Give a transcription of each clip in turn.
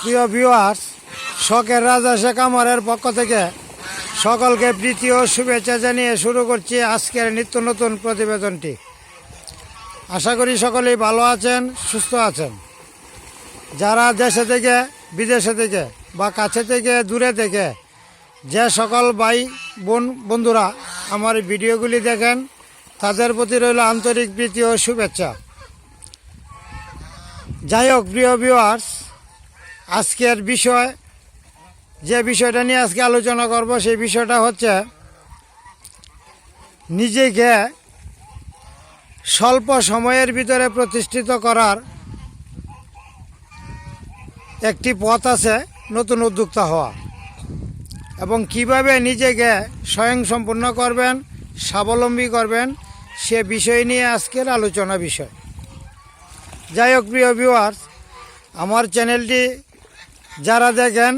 প্রিয় ভিউয়ার্স শখের রাজা শেখ আমরের পক্ষ থেকে সকলকে প্রীতি ও শুভেচ্ছা জানিয়ে শুরু করছি আজকের নিত্য নতুন প্রতিবেদনটি। আশা করি সকলেই ভালো আছেন, সুস্থ আছেন। যারা দেশে থেকে, বিদেশে থেকে বা কাছে থেকে, দূরে থেকে যে সকল ভাই, বোন, বন্ধুরা আমার ভিডিওগুলি দেখেন, তাদের প্রতি রইল আন্তরিক প্রীতি ও শুভেচ্ছা। যাই হোক, প্রিয় ভিউয়ার্স আজকের বিষয়, যে বিষয়টা নিয়ে আজকে আলোচনা করব সেই বিষয়টা হচ্ছে নিজেকে স্বল্প সময়ের ভিতরে প্রতিষ্ঠিত করার একটি পথ আছে নতুন উদ্যোক্তা হওয়া। এবং কীভাবে নিজেকে স্বয়ং স্বয়ংসম্পূর্ণ করবেন, স্বাবলম্বী করবেন, সে বিষয় নিয়ে আজকের আলোচনা বিষয়। যাই হোক, প্রিয় ভিউয়ার্স আমার চ্যানেলটি যারা দেখেন,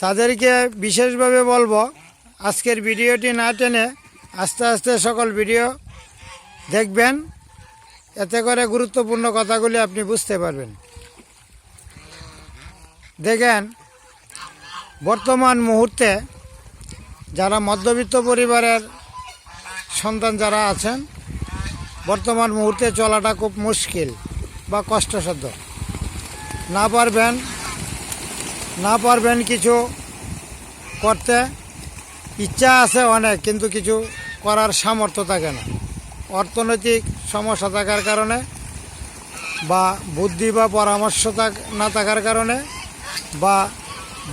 তাদেরকে বিশেষভাবে বলব, আজকের ভিডিওটি না টেনে আস্তে আস্তে সকল ভিডিও দেখবেন। এতে করে গুরুত্বপূর্ণ কথাগুলি আপনি বুঝতে পারবেন। দেখেন, বর্তমান মুহূর্তে যারা মধ্যবিত্ত পরিবারের সন্তান যারা আছেন, বর্তমান মুহূর্তে চলাটা খুব মুশকিল বা কষ্টসাধ্য। না পারবেন না পারবেন কিছু করতে। ইচ্ছা আছে অনেক, কিন্তু কিছু করার সামর্থ্য থাকে না। অর্থনৈতিক সমস্যা থাকার কারণে বা বুদ্ধি বা পরামর্শ না থাকার কারণে বা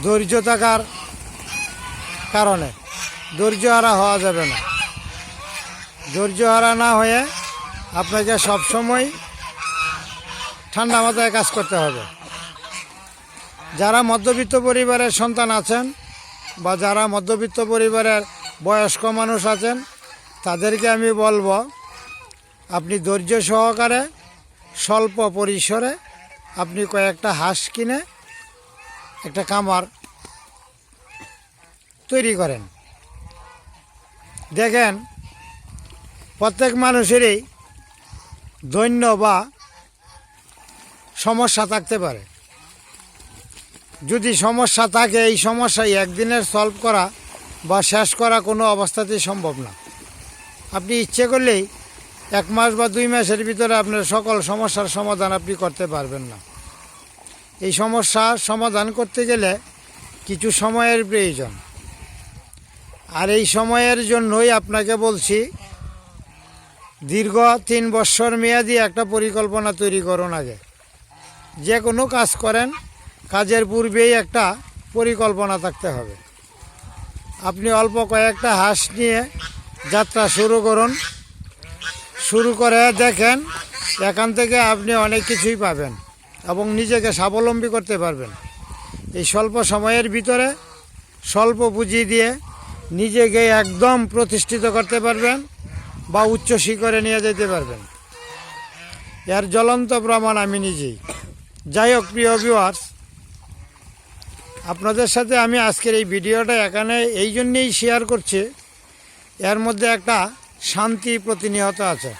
ধৈর্য থাকার কারণে ধৈর্য হারা হওয়া যাবে না। ধৈর্য হারা না হয়ে আপনাকে সবসময় ঠান্ডা মাথায় কাজ করতে হবে। যারা মধ্যবিত্ত পরিবারের সন্তান আছেন বা যারা মধ্যবিত্ত পরিবারের বয়স্ক মানুষ আছেন, তাদেরকে আমি বলব, আপনি ধৈর্য সহকারে, স্বল্প পরিসরে আপনি কয়েকটা হাঁস কিনে একটা কামার তৈরি করেন। দেখেন, প্রত্যেক মানুষেরই দৈন্য বা সমস্যা থাকতে পারে। যদি সমস্যা থাকে, এই সমস্যা একদিনের সলভ করা বা শেষ করা কোনো অবস্থাতেই সম্ভব না। আপনি ইচ্ছে করলেই এক মাস বা দুই মাসের ভিতরে আপনার সকল সমস্যার সমাধান আপনি করতে পারবেন না। এই সমস্যার সমাধান করতে গেলে কিছু সময়ের প্রয়োজন। আর এই সময়ের জন্যই আপনাকে বলছি, দীর্ঘ তিন বছর মেয়াদি একটা পরিকল্পনা তৈরি করুন আগে। যে কোনো কাজ করেন কাজের পূর্বেই একটা পরিকল্পনা থাকতে হবে। আপনি অল্প কয়েকটা হাঁস নিয়ে যাত্রা শুরু করুন। শুরু করে দেখেন, এখান থেকে আপনি অনেক কিছুই পাবেন এবং নিজেকে স্বাবলম্বী করতে পারবেন। এই স্বল্প সময়ের ভিতরে স্বল্প পুঁজি দিয়ে নিজেকে একদম প্রতিষ্ঠিত করতে পারবেন বা উচ্চ শিখরে নিয়ে যেতে পারবেন। এর জ্বলন্ত প্রমাণ আমি নিজেই। যাই হোক, প্রিয় ভিউয়ার্স আপনাদের সাথে আমি আজকের এই ভিডিওটা এখানে এই জন্যেই শেয়ার করছি। এর মধ্যে একটা শান্তি প্রতিনিয়ত আছে।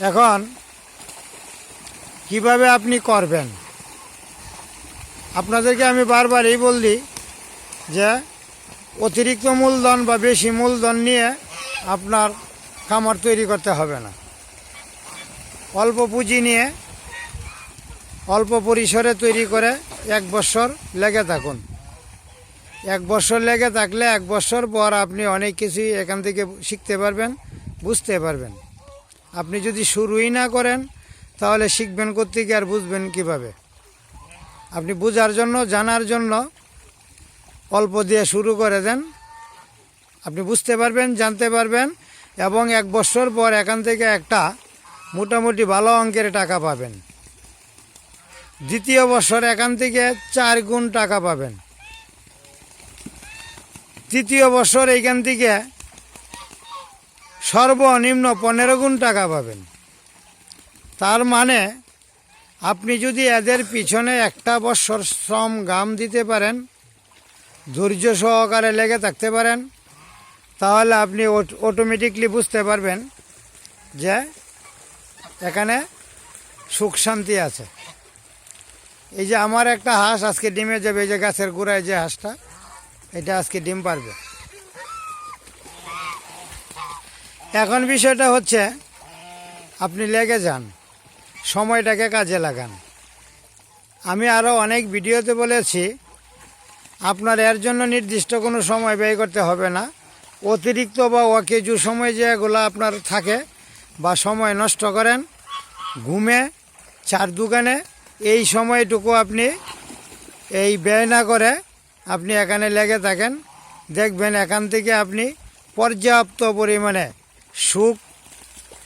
এখন, কীভাবে আপনি করবেন? আপনাদেরকে আমি বারবার এই বললি যে, অতিরিক্ত মূলধন বা বেশি মূলধন নিয়ে আপনার খামার তৈরি করতে হবে না। অল্প পুঁজি নিয়ে অল্প পরিসরে তৈরি করে এক বছর লেগে থাকুন। এক বছর লেগে থাকলে এক বছর পর আপনি অনেক কিছুই এখান থেকে শিখতে পারবেন, বুঝতে পারবেন। আপনি যদি শুরুই না করেন, তাহলে শিখবেন কোথেকে আর বুঝবেন কীভাবে? আপনি বোঝার জন্য, জানার জন্য অল্প দিয়ে শুরু করে দেন। আপনি বুঝতে পারবেন, জানতে পারবেন এবং এক বছর পর এখান থেকে একটা মোটামুটি ভালো অঙ্কের টাকা পাবেন। দ্বিতীয় বছর এখান থেকে চার গুণ টাকা পাবেন। তৃতীয় বছর এইখান থেকে সর্বনিম্ন পনেরো গুণ টাকা পাবেন। তার মানে আপনি যদি এদের পিছনে একটা বছর শ্রম গাম দিতে পারেন, ধৈর্য সহকারে লেগে থাকতে পারেন, তাহলে আপনি অটোমেটিকলি বুঝতে পারবেন যে এখানে সুখ শান্তি আছে। এই যে আমার একটা হাঁস আজকে ডিমে যাবে, এই যে গাছের গোড়ায় যে হাঁসটা, এটা আজকে ডিম পারবে। এখন বিষয়টা হচ্ছে, আপনি লেগে যান, সময়টাকে কাজে লাগান। আমি আরও অনেক ভিডিওতে বলেছি, আপনার এর জন্য নির্দিষ্ট কোনো সময় ব্যয় করতে হবে না। অতিরিক্ত বা অকেজু সময় যেগুলো আপনার থাকে, বা সময় নষ্ট করেন, ঘুমে, চার দোকানে এই সময়টুকু আপনি এই ব্যয় না করে আপনি এখানে লেগে থাকেন। দেখবেন এখান থেকে আপনি পর্যাপ্ত পরিমাণে সুখ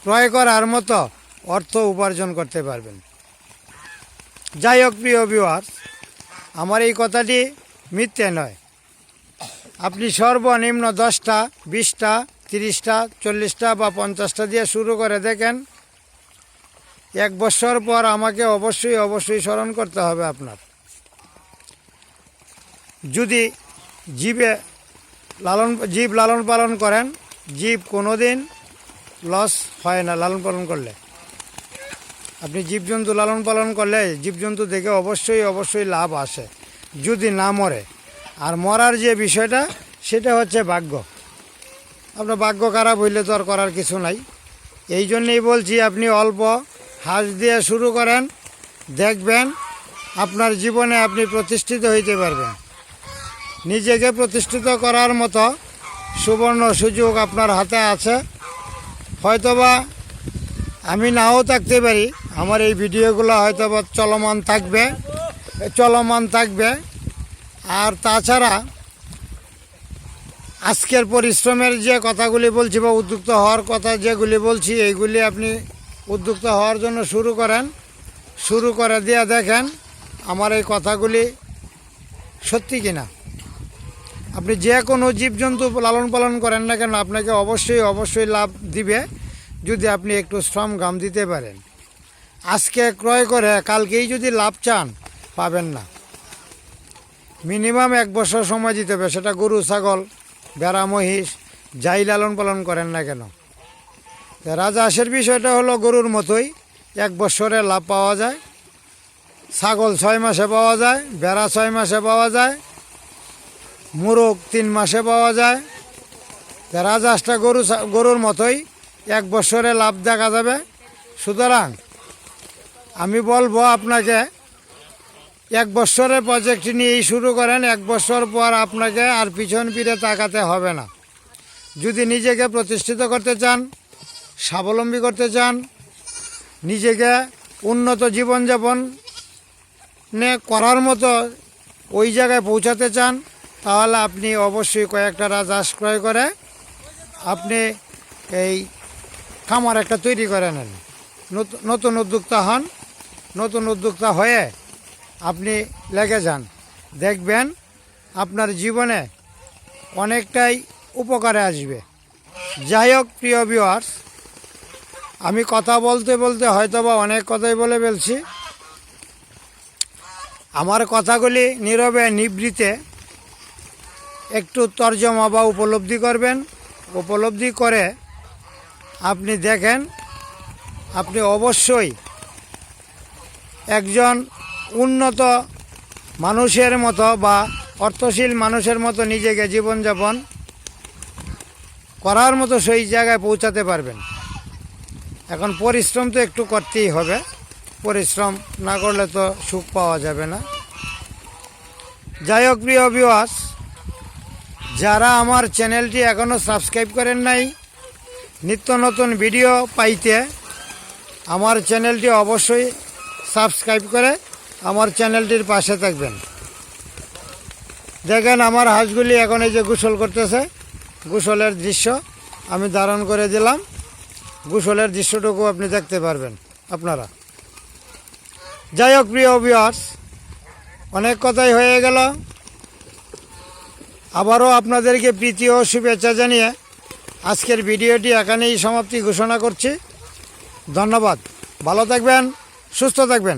ক্রয় করার মতো অর্থ উপার্জন করতে পারবেন। যাই হোক, প্রিয় ভিউয়ার্স আমার এই কথাটি মিথ্যে নয়। আপনি সর্বনিম্ন দশটা, বিশটা, তিরিশটা, চল্লিশটা বা পঞ্চাশটা দিয়ে শুরু করে দেখেন এক বছর পর আমাকে অবশ্যই অবশ্যই স্মরণ করতে হবে আপনার। যদি জীবে লালন, জীব লালন পালন করেন, জীব কোনো দিন লস হয় না লালন পালন করলে। আপনি জীবজন্তু লালন পালন করলে জীবজন্তু দেখে অবশ্যই অবশ্যই লাভ আসে, যদি না মরে। আর মরার যে বিষয়টা, সেটা হচ্ছে ভাগ্য। আপনার ভাগ্য খারাপ হইলে তো আর করার কিছু নাই। এই জন্যেই বলছি, আপনি অল্প হাঁস দিয়ে শুরু করেন, দেখবেন আপনার জীবনে আপনি প্রতিষ্ঠিত হইতে পারবেন। নিজেকে প্রতিষ্ঠিত করার মতো সুবর্ণ সুযোগ আপনার হাতে আছে। হয়তোবা আমি নাও থাকতে পারি, আমার এই ভিডিওগুলো হয়তোবা চলমান থাকবে চলমান থাকবে। আর তাছাড়া আজকের পরিশ্রমের যে কথাগুলি বলছি বা উদ্যুক্ত হওয়ার কথা যেগুলি বলছি, এইগুলি আপনি উদ্যুক্ত হওয়ার জন্য শুরু করেন। শুরু করে দিয়ে দেখেন আমার এই কথাগুলি সত্যি কিনা। আপনি যে কোনো জীবজন্তু লালন পালন করেন না কেন আপনাকে অবশ্যই অবশ্যই লাভ দিবে যদি আপনি একটু শ্রম গাম দিতে পারেন। আজকে ক্রয় করে কালকেই যদি লাভ চান, পাবেন না। মিনিমাম এক বছর সময় দিতে হবে, সেটা গরু, ছাগল বেড়া মহিষ, যাই লালন পালন করেন না কেন। রাজহাঁসের বিষয়টা হলো গরুর মতোই। এক বছরে লাভ পাওয়া যায়। ছাগল ছয় মাসে পাওয়া যায় বেড়া ছয় মাসে পাওয়া যায়, মোরগ তিন মাসে পাওয়া যায়। রাজহাঁসটা গরু গরুর মতোই এক বছরে লাভ দেখা যাবে। সুতরাং আমি বলব আপনাকে, এক বছরের প্রজেক্ট নিয়েই শুরু করেন, এক বছর পর আপনাকে আর পিছন ফিরে তাকাতে হবে না। যদি নিজেকে প্রতিষ্ঠিত করতে চান স্বাবলম্বী করতে চান, নিজেকে উন্নত জীবনযাপন নে করার মতো ওই জায়গায় পৌঁছাতে চান, তাহলে আপনি অবশ্যই কয়েকটা রাজহাঁস ক্রয় করে আপনি এই খামার একটা তৈরি করে নেন। নতুন- উদ্যোক্তা হন, নতুন উদ্যোক্তা হয়ে আপনি লেগে যান। দেখবেন আপনার জীবনে অনেকটাই উপকারে আসবে। যাই হোক, প্রিয় ভিউয়ার্স আমি কথা বলতে বলতে হয়তো বা অনেক কথাই বলে ফেলছি। আমার কথাগুলি নীরবে নিবৃতে একটু তর্জমা বা উপলব্ধি করবেন। উপলব্ধি করে আপনি দেখেন, আপনি অবশ্যই একজন উন্নত মানুষের মতো বা অর্থশীল মানুষের মতো নিজেকে জীবনযাপন করার মতো সেই জায়গায় পৌঁছাতে পারবেন। এখন পরিশ্রম তো একটু করতেই হবে। পরিশ্রম না করলে তো সুখ পাওয়া যাবে না। যাই হোক, প্রিয় ভিওয়াস যারা আমার চ্যানেলটি এখনও সাবস্ক্রাইব করেন নাই, নিত্য নতুন ভিডিও পাইতে আমার চ্যানেলটি অবশ্যই সাবস্ক্রাইব করে আমার চ্যানেলটির পাশে থাকবেন। দেখেন, আমার হাঁসগুলি এখন এই যে গোসল করতেছে। গোসলের দৃশ্য আমি ধারণ করে দিলাম। গোসলের দৃশ্যটুকু আপনি দেখতে পারবেন, আপনারা। যাই হোক, প্রিয় অভিয়ার্স অনেক কথাই হয়ে গেল। আবারও আপনাদেরকে প্রীতি ও শুভেচ্ছা জানিয়ে আজকের ভিডিওটি এখানেই সমাপ্তি ঘোষণা করছি। ধন্যবাদ। ভালো থাকবেন, সুস্থ থাকবেন।